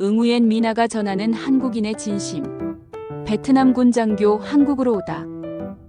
응우옌 미나가 전하는 한국인의 진심. 베트남군 장교 한국으로 오다.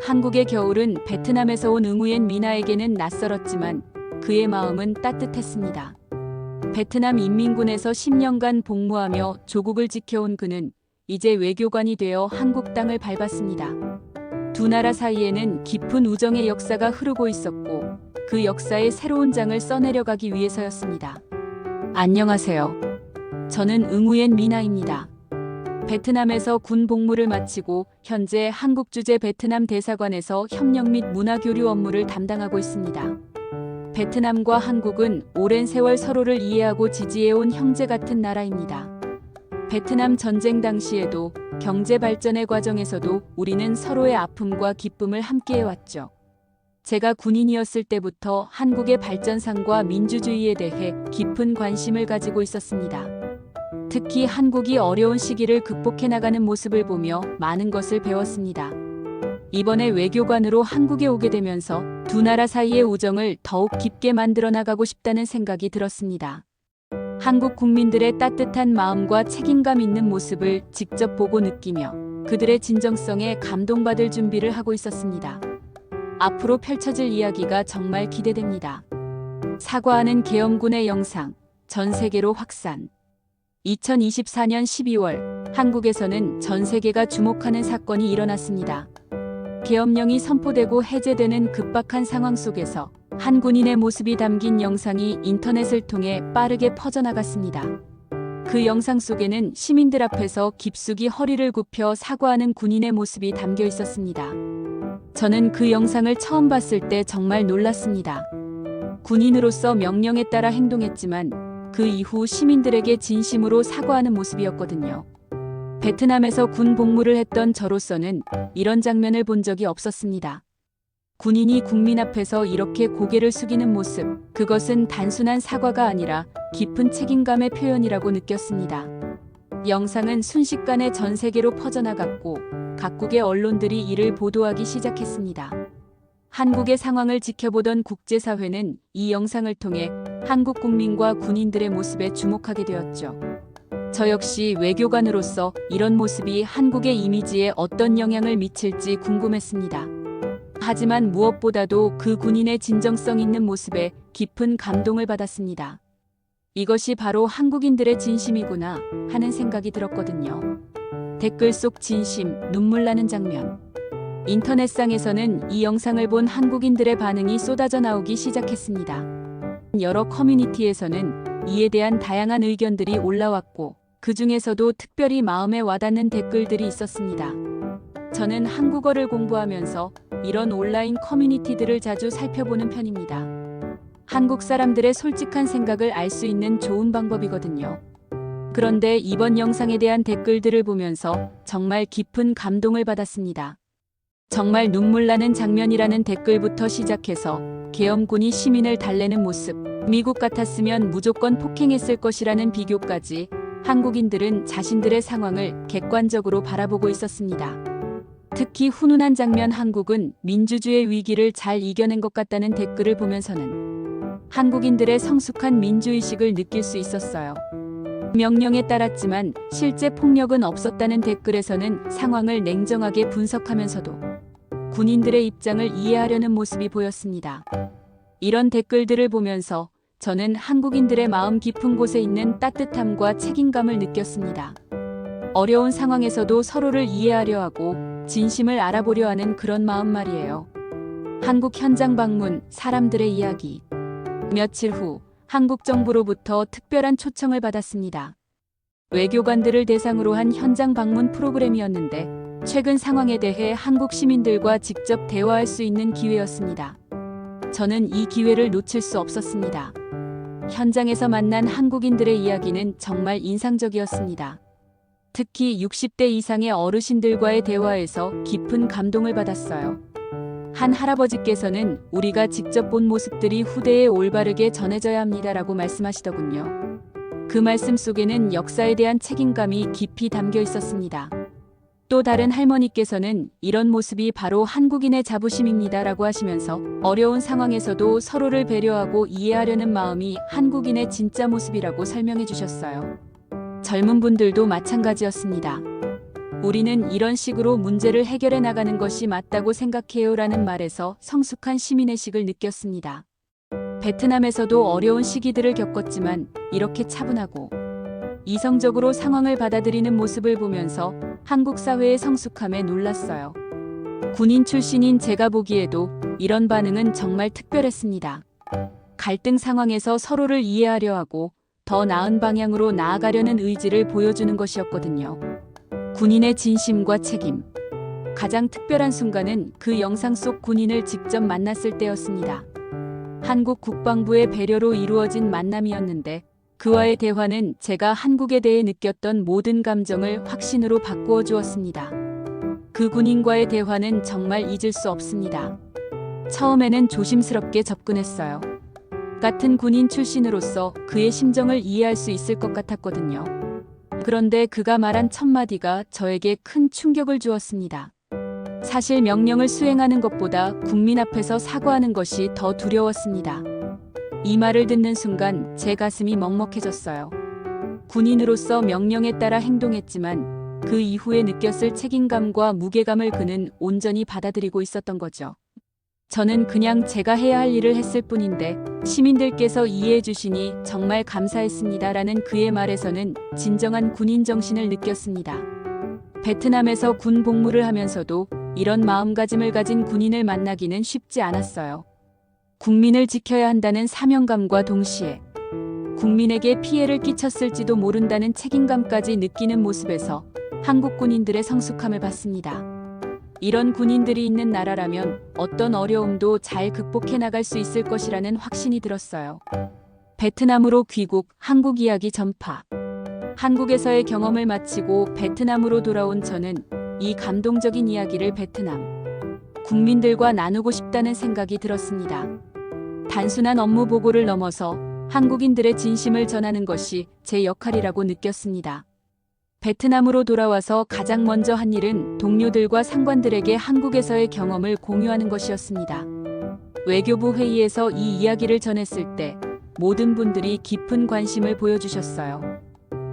한국의 겨울은 베트남에서 온 응우옌 미나에게는 낯설었지만 그의 마음은 따뜻했습니다. 베트남 인민군에서 10년간 복무하며 조국을 지켜온 그는 이제 외교관이 되어 한국 땅을 밟았습니다. 두 나라 사이에는 깊은 우정의 역사가 흐르고 있었고 그 역사의 새로운 장을 써내려가기 위해서였습니다. 안녕하세요. 저는 응우옌 미나입니다. 베트남에서 군 복무를 마치고 현재 한국 주재 베트남 대사관에서 협력 및 문화 교류 업무를 담당하고 있습니다. 베트남과 한국은 오랜 세월 서로를 이해하고 지지해온 형제 같은 나라입니다. 베트남 전쟁 당시에도 경제 발전의 과정에서도 우리는 서로의 아픔과 기쁨을 함께해 왔죠. 제가 군인이었을 때부터 한국의 발전상과 민주주의에 대해 깊은 관심을 가지고 있었습니다. 특히 한국이 어려운 시기를 극복해 나가는 모습을 보며 많은 것을 배웠습니다. 이번에 외교관으로 한국에 오게 되면서 두 나라 사이의 우정을 더욱 깊게 만들어 나가고 싶다는 생각이 들었습니다. 한국 국민들의 따뜻한 마음과 책임감 있는 모습을 직접 보고 느끼며 그들의 진정성에 감동받을 준비를 하고 있었습니다. 앞으로 펼쳐질 이야기가 정말 기대됩니다. 사과하는 계엄군의 영상, 전 세계로 확산. 2024년 12월, 한국에서는 전 세계가 주목하는 사건이 일어났습니다. 계엄령이 선포되고 해제되는 급박한 상황 속에서 한 군인의 모습이 담긴 영상이 인터넷을 통해 빠르게 퍼져나갔습니다. 그 영상 속에는 시민들 앞에서 깊숙이 허리를 굽혀 사과하는 군인의 모습이 담겨 있었습니다. 저는 그 영상을 처음 봤을 때 정말 놀랐습니다. 군인으로서 명령에 따라 행동했지만 그 이후 시민들에게 진심으로 사과하는 모습이었거든요. 베트남에서 군 복무를 했던 저로서는 이런 장면을 본 적이 없었습니다. 군인이 국민 앞에서 이렇게 고개를 숙이는 모습, 그것은 단순한 사과가 아니라 깊은 책임감의 표현이라고 느꼈습니다. 영상은 순식간에 전 세계로 퍼져나갔고 각국의 언론들이 이를 보도하기 시작했습니다. 한국의 상황을 지켜보던 국제사회는 이 영상을 통해 한국 국민과 군인들의 모습에 주목하게 되었죠. 저 역시 외교관으로서 이런 모습이 한국의 이미지에 어떤 영향을 미칠지 궁금했습니다. 하지만 무엇보다도 그 군인의 진정성 있는 모습에 깊은 감동을 받았습니다. 이것이 바로 한국인들의 진심이구나 하는 생각이 들었거든요. 댓글 속 진심, 눈물 나는 장면. 인터넷상에서는 이 영상을 본 한국인들의 반응이 쏟아져 나오기 시작했습니다. 여러 커뮤니티에서는 이에 대한 다양한 의견들이 올라왔고, 그 중에서도 특별히 마음에 와닿는 댓글들이 있었습니다. 저는 한국어를 공부하면서 이런 온라인 커뮤니티들을 자주 살펴보는 편입니다. 한국 사람들의 솔직한 생각을 알 수 있는 좋은 방법이거든요. 그런데 이번 영상에 대한 댓글들을 보면서 정말 깊은 감동을 받았습니다. 정말 눈물 나는 장면이라는 댓글부터 시작해서 계엄군이 시민을 달래는 모습, 미국 같았으면 무조건 폭행했을 것이라는 비교까지 한국인들은 자신들의 상황을 객관적으로 바라보고 있었습니다. 특히 훈훈한 장면 한국은 민주주의 위기를 잘 이겨낸 것 같다는 댓글을 보면서는 한국인들의 성숙한 민주의식을 느낄 수 있었어요. 명령에 따랐지만 실제 폭력은 없었다는 댓글에서는 상황을 냉정하게 분석하면서도 군인들의 입장을 이해하려는 모습이 보였습니다. 이런 댓글들을 보면서 저는 한국인들의 마음 깊은 곳에 있는 따뜻함과 책임감을 느꼈습니다. 어려운 상황에서도 서로를 이해하려 하고 진심을 알아보려 하는 그런 마음 말이에요. 한국 현장 방문, 사람들의 이야기. 며칠 후 한국 정부로부터 특별한 초청을 받았습니다. 외교관들을 대상으로 한 현장 방문 프로그램이었는데 최근 상황에 대해 한국 시민들과 직접 대화할 수 있는 기회였습니다. 저는 이 기회를 놓칠 수 없었습니다. 현장에서 만난 한국인들의 이야기는 정말 인상적이었습니다. 특히 60대 이상의 어르신들과의 대화에서 깊은 감동을 받았어요. 한 할아버지께서는 우리가 직접 본 모습들이 후대에 올바르게 전해져야 합니다라고 말씀하시더군요. 그 말씀 속에는 역사에 대한 책임감이 깊이 담겨 있었습니다. 또 다른 할머니께서는 이런 모습이 바로 한국인의 자부심입니다라고 하시면서 어려운 상황에서도 서로를 배려하고 이해하려는 마음이 한국인의 진짜 모습이라고 설명해 주셨어요. 젊은 분들도 마찬가지였습니다. 우리는 이런 식으로 문제를 해결해 나가는 것이 맞다고 생각해요라는 말에서 성숙한 시민의식을 느꼈습니다. 베트남에서도 어려운 시기들을 겪었지만 이렇게 차분하고 이성적으로 상황을 받아들이는 모습을 보면서 한국 사회의 성숙함에 놀랐어요. 군인 출신인 제가 보기에도 이런 반응은 정말 특별했습니다. 갈등 상황에서 서로를 이해하려 하고 더 나은 방향으로 나아가려는 의지를 보여주는 것이었거든요. 군인의 진심과 책임. 가장 특별한 순간은 그 영상 속 군인을 직접 만났을 때였습니다. 한국 국방부의 배려로 이루어진 만남이었는데 그와의 대화는 제가 한국에 대해 느꼈던 모든 감정을 확신으로 바꾸어 주었습니다. 그 군인과의 대화는 정말 잊을 수 없습니다. 처음에는 조심스럽게 접근했어요. 같은 군인 출신으로서 그의 심정을 이해할 수 있을 것 같았거든요. 그런데 그가 말한 첫마디가 저에게 큰 충격을 주었습니다. 사실 명령을 수행하는 것보다 국민 앞에서 사과하는 것이 더 두려웠습니다. 이 말을 듣는 순간 제 가슴이 먹먹해졌어요. 군인으로서 명령에 따라 행동했지만 그 이후에 느꼈을 책임감과 무게감을 그는 온전히 받아들이고 있었던 거죠. 저는 그냥 제가 해야 할 일을 했을 뿐인데 시민들께서 이해해 주시니 정말 감사했습니다라는 그의 말에서는 진정한 군인 정신을 느꼈습니다. 베트남에서 군 복무를 하면서도 이런 마음가짐을 가진 군인을 만나기는 쉽지 않았어요. 국민을 지켜야 한다는 사명감과 동시에 국민에게 피해를 끼쳤을지도 모른다는 책임감까지 느끼는 모습에서 한국 군인들의 성숙함을 봤습니다. 이런 군인들이 있는 나라라면 어떤 어려움도 잘 극복해 나갈 수 있을 것이라는 확신이 들었어요. 베트남으로 귀국, 한국 이야기 전파. 한국에서의 경험을 마치고 베트남으로 돌아온 저는 이 감동적인 이야기를 베트남 국민들과 나누고 싶다는 생각이 들었습니다. 단순한 업무 보고를 넘어서 한국인들의 진심을 전하는 것이 제 역할이라고 느꼈습니다. 베트남으로 돌아와서 가장 먼저 한 일은 동료들과 상관들에게 한국에서의 경험을 공유하는 것이었습니다. 외교부 회의에서 이 이야기를 전했을 때 모든 분들이 깊은 관심을 보여주셨어요.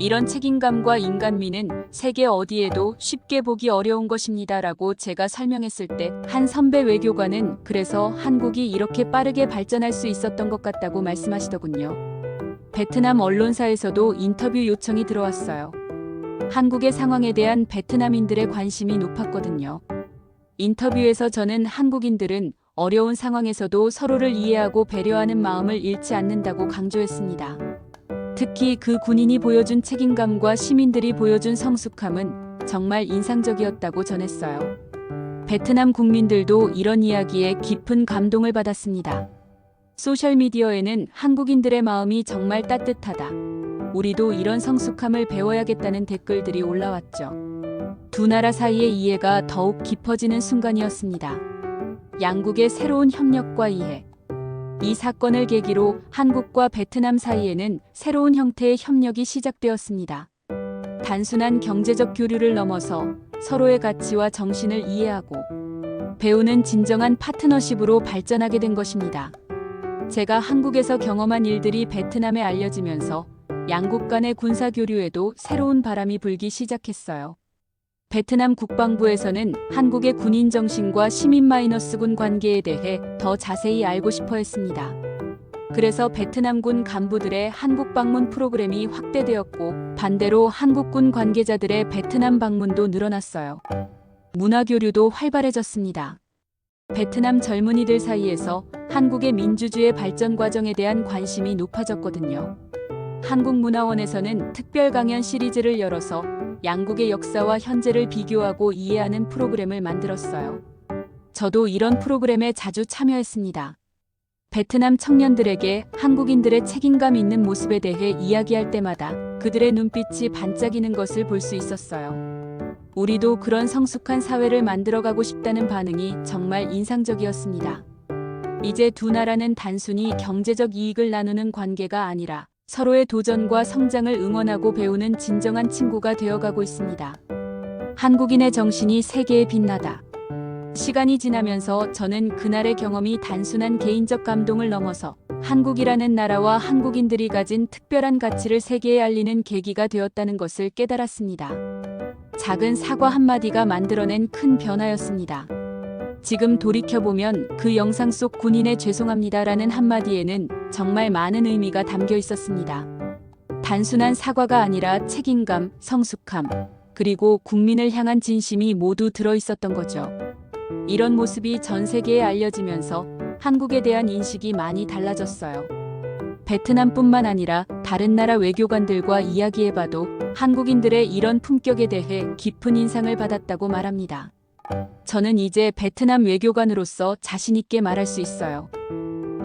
이런 책임감과 인간미는 세계 어디에도 쉽게 보기 어려운 것입니다 라고 제가 설명했을 때 한 선배 외교관은 그래서 한국이 이렇게 빠르게 발전할 수 있었던 것 같다고 말씀하시더군요. 베트남 언론사에서도 인터뷰 요청이 들어왔어요. 한국의 상황에 대한 베트남인들의 관심이 높았거든요. 인터뷰에서 저는 한국인들은 어려운 상황에서도 서로를 이해하고 배려하는 마음을 잃지 않는다고 강조했습니다. 특히 그 군인이 보여준 책임감과 시민들이 보여준 성숙함은 정말 인상적이었다고 전했어요. 베트남 국민들도 이런 이야기에 깊은 감동을 받았습니다. 소셜미디어에는 한국인들의 마음이 정말 따뜻하다. 우리도 이런 성숙함을 배워야겠다는 댓글들이 올라왔죠. 두 나라 사이의 이해가 더욱 깊어지는 순간이었습니다. 양국의 새로운 협력과 이해. 이 사건을 계기로 한국과 베트남 사이에는 새로운 형태의 협력이 시작되었습니다. 단순한 경제적 교류를 넘어서 서로의 가치와 정신을 이해하고 배우는 진정한 파트너십으로 발전하게 된 것입니다. 제가 한국에서 경험한 일들이 베트남에 알려지면서 양국 간의 군사 교류에도 새로운 바람이 불기 시작했어요. 베트남 국방부에서는 한국의 군인 정신과 시민 마이너스군 관계에 대해 더 자세히 알고 싶어 했습니다. 그래서 베트남군 간부들의 한국 방문 프로그램이 확대되었고 반대로 한국군 관계자들의 베트남 방문도 늘어났어요. 문화 교류도 활발해졌습니다. 베트남 젊은이들 사이에서 한국의 민주주의 발전 과정에 대한 관심이 높아졌거든요. 한국문화원에서는 특별 강연 시리즈를 열어서 양국의 역사와 현재를 비교하고 이해하는 프로그램을 만들었어요. 저도 이런 프로그램에 자주 참여했습니다. 베트남 청년들에게 한국인들의 책임감 있는 모습에 대해 이야기할 때마다 그들의 눈빛이 반짝이는 것을 볼 수 있었어요. 우리도 그런 성숙한 사회를 만들어가고 싶다는 반응이 정말 인상적이었습니다. 이제 두 나라는 단순히 경제적 이익을 나누는 관계가 아니라 서로의 도전과 성장을 응원하고 배우는 진정한 친구가 되어가고 있습니다. 한국인의 정신이 세계에 빛나다. 시간이 지나면서 저는 그날의 경험이 단순한 개인적 감동을 넘어서 한국이라는 나라와 한국인들이 가진 특별한 가치를 세계에 알리는 계기가 되었다는 것을 깨달았습니다. 작은 사과 한마디가 만들어낸 큰 변화였습니다. 지금 돌이켜보면 그 영상 속 군인의 죄송합니다라는 한마디에는 정말 많은 의미가 담겨 있었습니다. 단순한 사과가 아니라 책임감, 성숙함, 그리고 국민을 향한 진심이 모두 들어 있었던 거죠. 이런 모습이 전 세계에 알려지면서 한국에 대한 인식이 많이 달라졌어요. 베트남뿐만 아니라 다른 나라 외교관들과 이야기해봐도 한국인들의 이런 품격에 대해 깊은 인상을 받았다고 말합니다. 저는 이제 베트남 외교관으로서 자신있게 말할 수 있어요.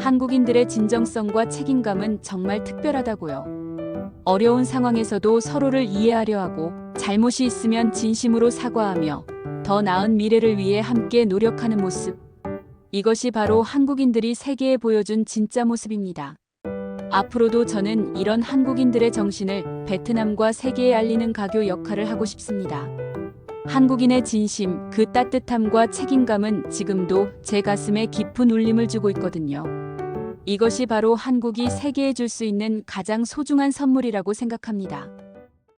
한국인들의 진정성과 책임감은 정말 특별하다고요. 어려운 상황에서도 서로를 이해하려 하고 잘못이 있으면 진심으로 사과하며 더 나은 미래를 위해 함께 노력하는 모습. 이것이 바로 한국인들이 세계에 보여준 진짜 모습입니다. 앞으로도 저는 이런 한국인들의 정신을 베트남과 세계에 알리는 가교 역할을 하고 싶습니다. 한국인의 진심, 그 따뜻함과 책임감은 지금도 제 가슴에 깊은 울림을 주고 있거든요. 이것이 바로 한국이 세계에 줄 수 있는 가장 소중한 선물이라고 생각합니다.